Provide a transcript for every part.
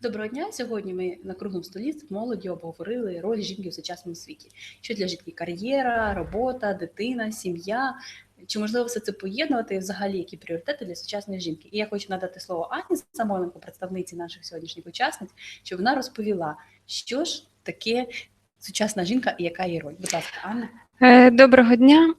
Доброго дня. Сьогодні ми на круглому столі з молоддю обговорили роль жінки в сучасному світі. Що для жінки кар'єра, робота, дитина, сім'я. Чи можливо все це поєднувати і взагалі які пріоритети для сучасної жінки? І я хочу надати слово Ані Самойленко, представниці наших сьогоднішніх учасниць, щоб вона розповіла, що ж таке сучасна жінка і яка її роль. Будь ласка, Анна. Е, Доброго дня.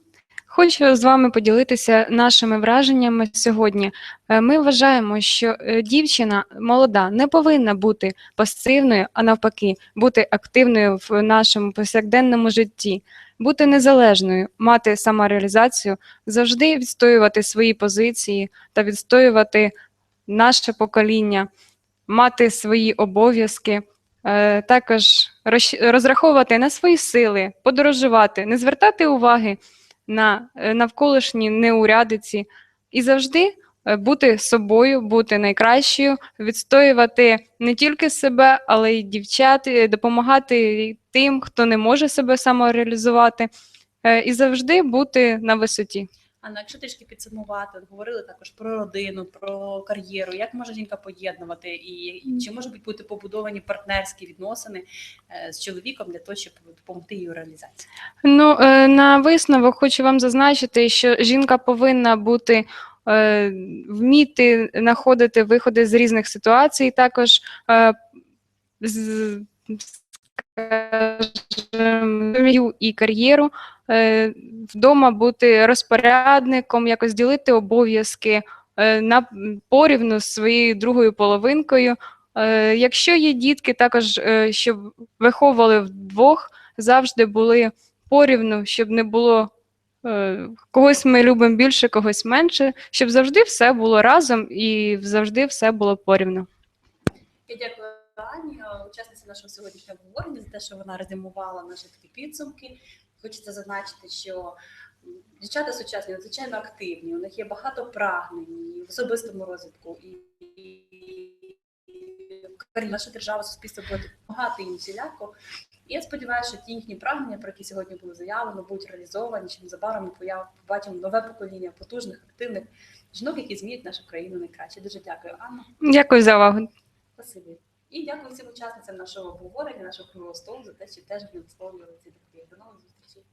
Хочу з вами поділитися нашими враженнями сьогодні. Е, Ми вважаємо, що е, дівчина молода не повинна бути пасивною, а навпаки, бути активною в нашому повсякденному житті, бути незалежною, мати самореалізацію, завжди відстоювати свої позиції та відстоювати наше покоління, мати свої обов'язки. Е, Також розраховувати на свої сили, подорожувати, не звертати уваги на е, навколишні неурядиці і завжди е, бути собою, бути найкращою, відстоювати не тільки себе, але й дівчат, е, допомагати тим, хто не може себе самореалізувати, і завжди бути на висоті. Анна, якщо трішки підсумувати, говорили також про родину, про кар'єру. Як може жінка поєднувати і чи може бути побудовані партнерські відносини е, з чоловіком для того, щоб допомогти у реалізації? Ну, е, на висновок хочу вам зазначити, що жінка повинна бути. е, Вміти знаходити виходи з різних ситуацій, також сім'ю і кар'єру, вдома бути розпорядником, якось ділити обов'язки е, на порівну з своєю другою половинкою. Е, Якщо є дітки, також е, щоб виховували вдвох, завжди були порівну, щоб не було е, когось ми любимо більше, когось менше, щоб завжди все було разом і завжди все було порівну. Я дякую Ані, е, учасниці нашого сьогоднішнього обговорення за те, що вона резюмувала наші такі підсумки. Хочеться зазначити, що дівчата сучасні надзвичайно активні, у них є багато прагнень і в особистому розвитку, і, наша держава, суспільство буде допомагати їм всіляко. І я сподіваюся, що ті їхні прагнення, про які сьогодні було заявлено, будуть реалізовані, що незабаром ми побачимо нове покоління потужних, активних жінок, які змінять нашу країну найкраще. Дуже дякую, Анна. Дякую за увагу. Спасибі. І дякую всім учасницям нашого обговорення, нашого круглого столу за те, що теж висловлювали ці думки. До нових зустрічей.